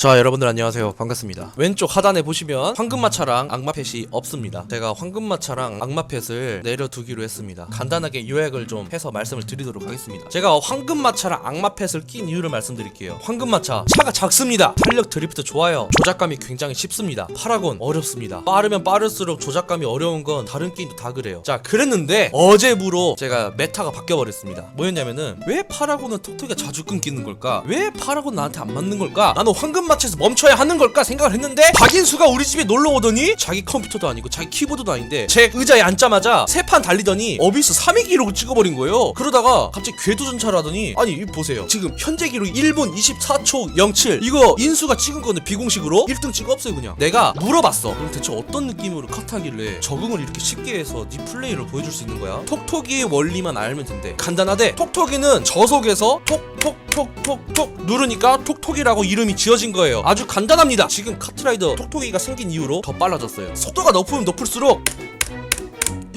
자 여러분들 안녕하세요. 반갑습니다. 왼쪽 하단에 보시면 황금마차랑 악마펫이 없습니다. 제가 황금마차랑 악마펫을 내려두기로 했습니다. 간단하게 요약을 좀 해서 말씀을 드리도록 하겠습니다. 제가 황금마차랑 악마펫을 낀 이유를 말씀드릴게요. 황금마차 차가 작습니다. 탄력 드리프트 좋아요. 조작감이 굉장히 쉽습니다. 파라곤 어렵습니다. 빠르면 빠를수록 조작감이 어려운 건 다른 게임도 다 그래요. 자 그랬는데 어제부로 제가 메타가 바뀌어버렸습니다. 뭐였냐면은 왜 파라곤은 톡톡이가 자주 끊기는 걸까? 왜 파라곤 나한테 안 맞는 걸까? 나는 황금 마차에서 멈춰야 하는 걸까 생각을 했는데 박인수가 우리 집에 놀러 오더니 자기 컴퓨터도 아니고 자기 키보드도 아닌데 제 의자에 앉자마자 세 판 달리더니 어비스 3위 기록을 찍어버린 거예요. 그러다가 갑자기 궤도전차를 하더니 아니 보세요. 지금 현재 기록 1분 24초 07 이거 인수가 찍은 건데 비공식으로 1등 찍어 없어요 그냥. 내가 물어봤어. 그럼 대체 어떤 느낌으로 컷하길래 적응을 이렇게 쉽게 해서 네 플레이를 보여줄 수 있는 거야? 톡톡이의 원리만 알면 된대. 간단하대. 톡톡이는 저속에서 톡톡 톡톡톡 누르니까 톡톡이라고 이름이 지어진 거예요. 아주 간단합니다. 지금 카트라이더 톡톡이가 생긴 이후로 더 빨라졌어요. 속도가 높으면 높을수록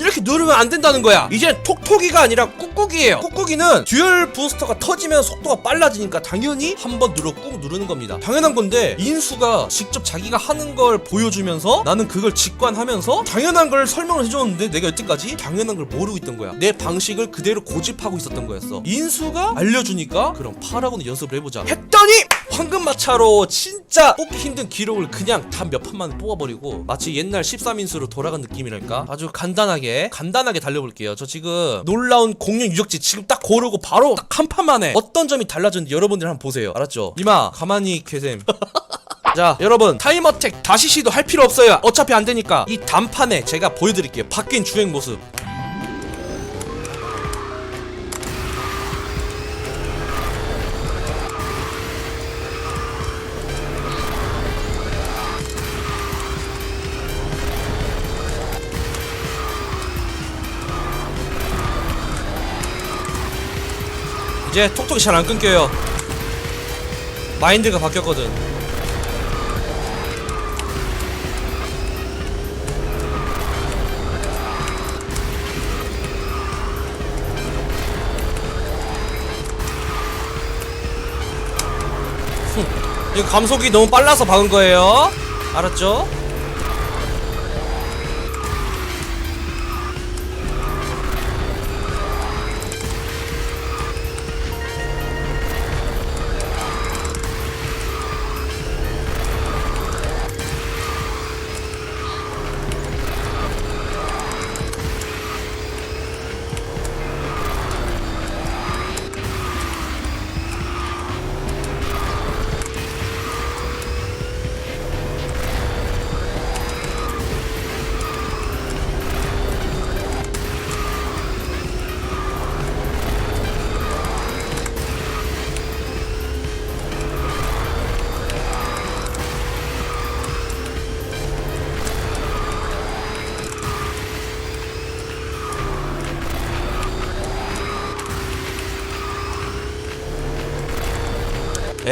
이렇게 누르면 안 된다는 거야. 이제 톡톡이가 아니라 꾹꾹이에요. 꾹꾹이는 듀얼 부스터가 터지면 속도가 빨라지니까 당연히 한 번 눌러 꾹 누르는 겁니다. 당연한 건데 인수가 직접 자기가 하는 걸 보여주면서 나는 그걸 직관하면서 당연한 걸 설명을 해줬는데 내가 여태까지 당연한 걸 모르고 있던 거야. 내 방식을 그대로 고집하고 있었던 거였어. 인수가 알려주니까 그럼 파라고는 연습을 해보자. 했더니 황금마차로 진짜 뽑기 힘든 기록을 그냥 단 몇 판만 뽑아버리고 마치 옛날 13인수로 돌아간 느낌이랄까? 아주 간단하게 간단하게 달려볼게요. 저 지금 놀라운 공룡 유적지 지금 딱 고르고 바로 딱 한 판 만에 어떤 점이 달라졌는지 여러분들 한번 보세요. 알았죠? 이마 가만히 계셈. 자 여러분 타임어택 다시 시도할 필요 없어요. 어차피 안 되니까. 이 단판에 제가 보여드릴게요. 바뀐 주행 모습 이제 톡톡이 잘 안 끊겨요. 마인드가 바뀌었거든. 흠, 이거 감속이 너무 빨라서 박은 거예요. 알았죠?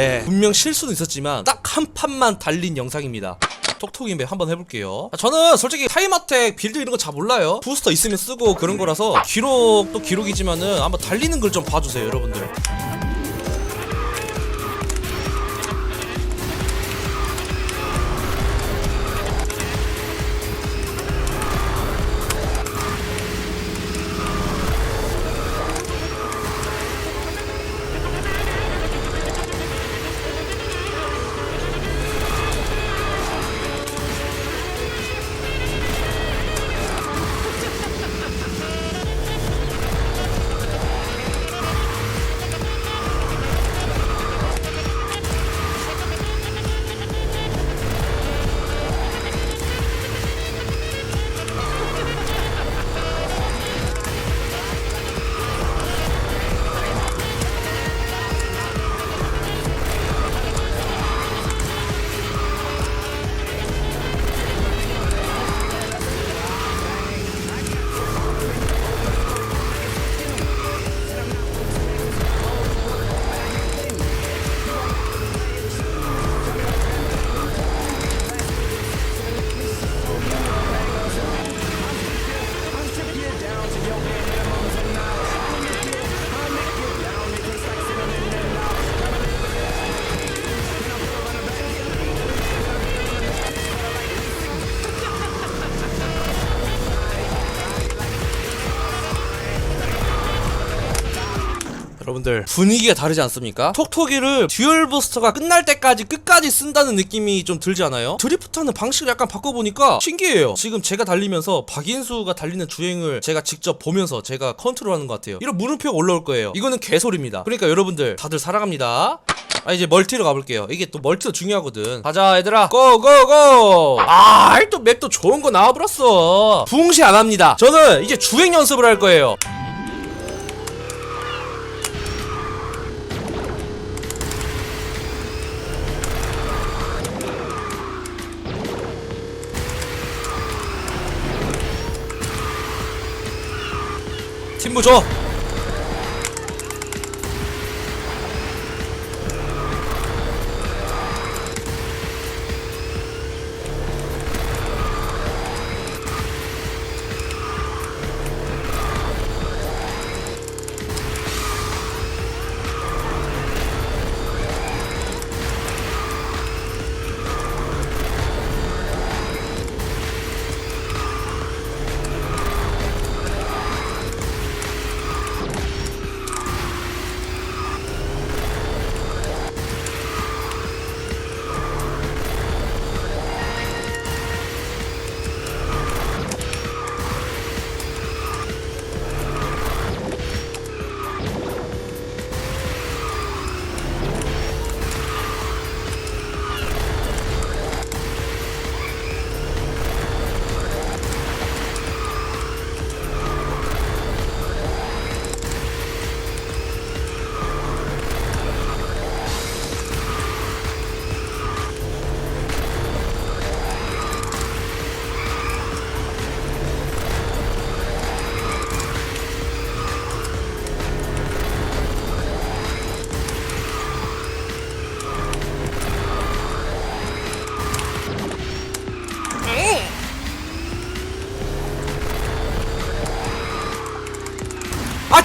예, 분명 실수는 있었지만 딱 한 판만 달린 영상입니다. 톡톡인배 한번 해볼게요. 아, 저는 솔직히 타임어택 빌드 이런 거 잘 몰라요. 부스터 있으면 쓰고 그런 거라서 기록도 기록이지만은 한번 달리는 걸 좀 봐주세요, 여러분들. 여러분들. 분위기가 다르지 않습니까? 톡톡이를 듀얼 부스터가 끝날 때까지 끝까지 쓴다는 느낌이 좀 들지 않아요? 드리프트하는 방식을 약간 바꿔보니까 신기해요. 지금 제가 달리면서 박인수가 달리는 주행을 제가 직접 보면서 제가 컨트롤하는 것 같아요. 이런 물음표가 올라올 거예요. 이거는 개소리입니다. 그러니까 여러분들 다들 사랑합니다. 아 이제 멀티로 가볼게요. 이게 또 멀티도 중요하거든. 가자 얘들아. 고고고! 아또 맵도 좋은 거 나와버렸어. 붕시 안 합니다. 저는 이제 주행 연습을 할 거예요 中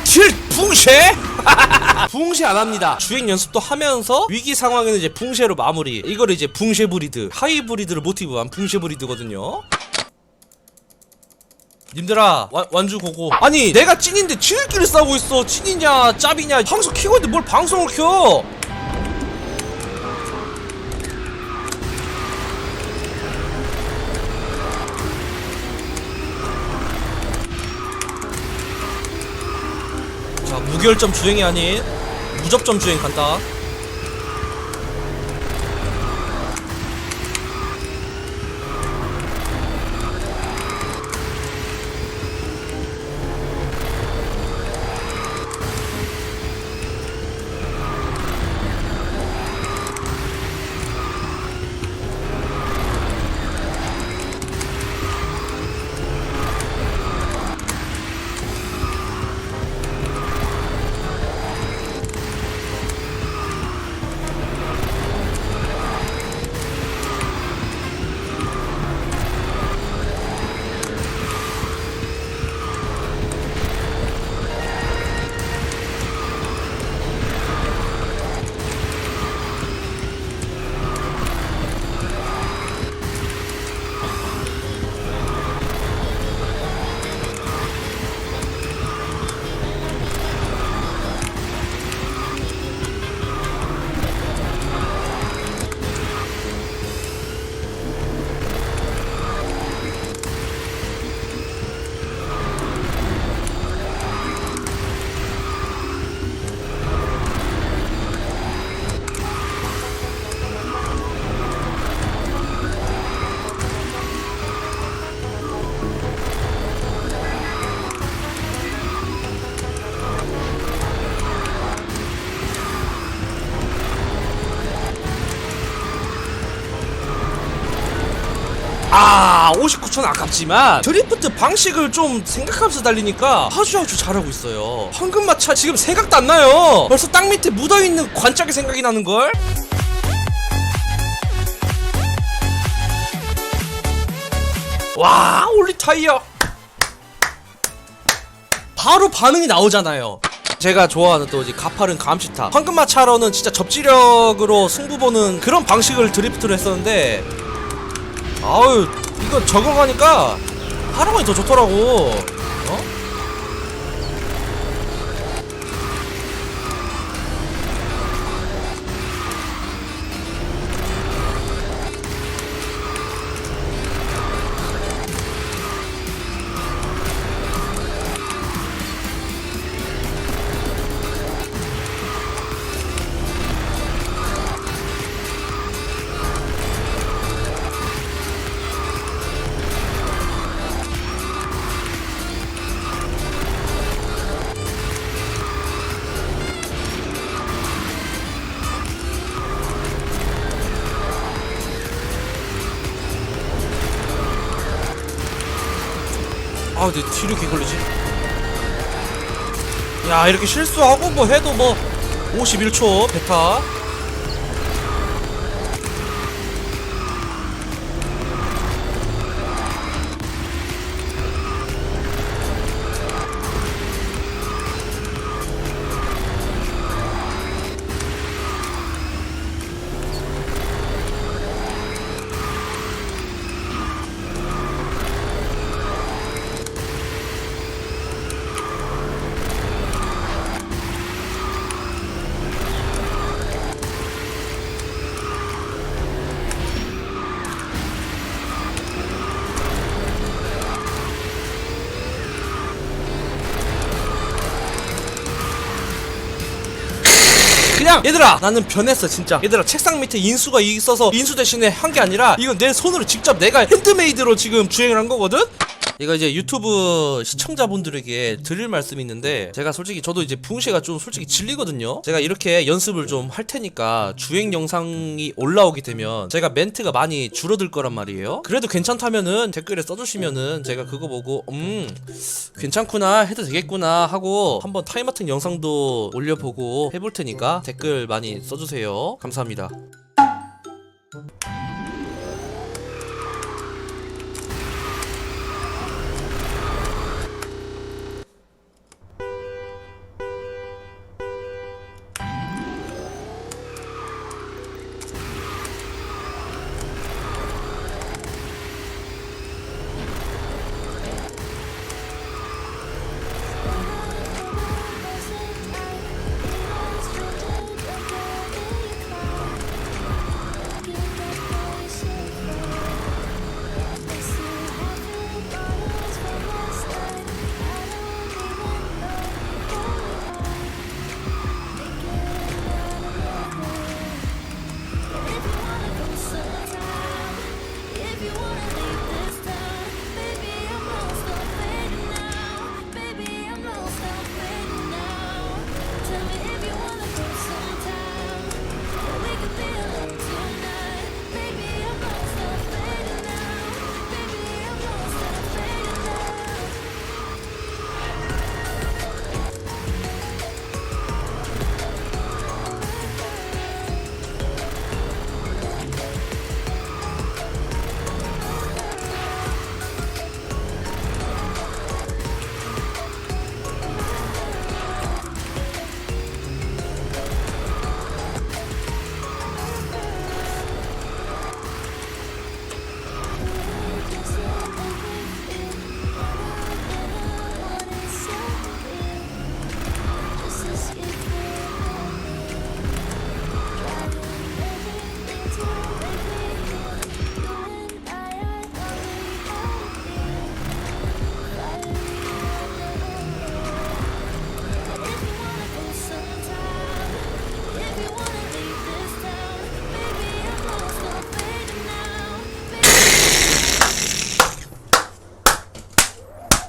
딜 붕쉐? 붕쉐 안 합니다. 주행 연습도 하면서 위기 상황에는 이제 붕쉐로 마무리. 이거를 이제 붕쉐 브리드, 하이 브리드를 모티브한 붕쉐 브리드거든요. 님들아 완, 완주 고고 아니 내가 찐인데 지들끼리 싸우고 있어 찐이냐 짭이냐 방송 키고 있는데 뭘 방송을 켜 무결점 주행이 아닌 무접점 주행 간다 아 59천 아깝지만 드리프트 방식을 좀 생각하면서 달리니까 아주 아주 잘하고 있어요. 황금마차 지금 생각도 안 나요. 벌써 땅 밑에 묻어있는 관짝이 생각이 나는걸. 와 올리 타이어. 바로 반응이 나오잖아요. 제가 좋아하는 또 이제 가파른 감시타. 황금마차로는 진짜 접지력으로 승부 보는 그런 방식을 드리프트로 했었는데 아유 이거 적어가니까 하루만이 더 좋더라고 아 근데 뒤로 개 걸리지? 야 이렇게 실수하고 뭐 해도 뭐 51초 베타 그냥 얘들아 나는 변했어 진짜. 얘들아 책상 밑에 인수가 있어서 인수 대신에 한 게 아니라 이건 내 손으로 직접 내가 핸드메이드로 지금 주행을 한 거거든 이거 이제 유튜브 시청자분들에게 드릴 말씀이 있는데 제가 솔직히 저도 이제 붕쉐가 좀 솔직히 질리거든요. 제가 이렇게 연습을 좀 할 테니까 주행 영상이 올라오게 되면 제가 멘트가 많이 줄어들 거란 말이에요. 그래도 괜찮다면은 댓글에 써주시면은 제가 그거 보고 음 괜찮구나 해도 되겠구나 하고 한번 타임마튼 영상도 올려보고 해볼 테니까 댓글 많이 써주세요. 감사합니다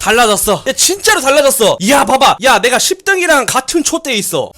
달라졌어. 야 진짜로 달라졌어. 야 봐봐. 야 내가 10등이랑 같은 초대에 있어